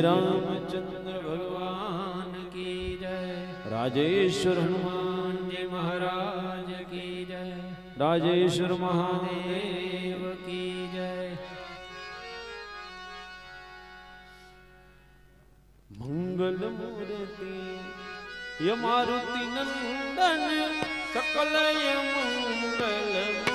राम रामचंद्र भगवान की जय। राजेश्वर हनुमान जी महाराज की जय। राजेश्वर महादेव की जय। मंगल मूर्ति, यमारुति नंदन, सकल ये मंगल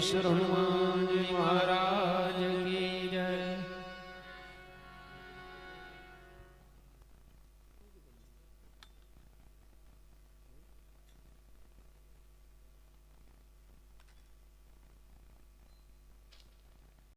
ભગવાન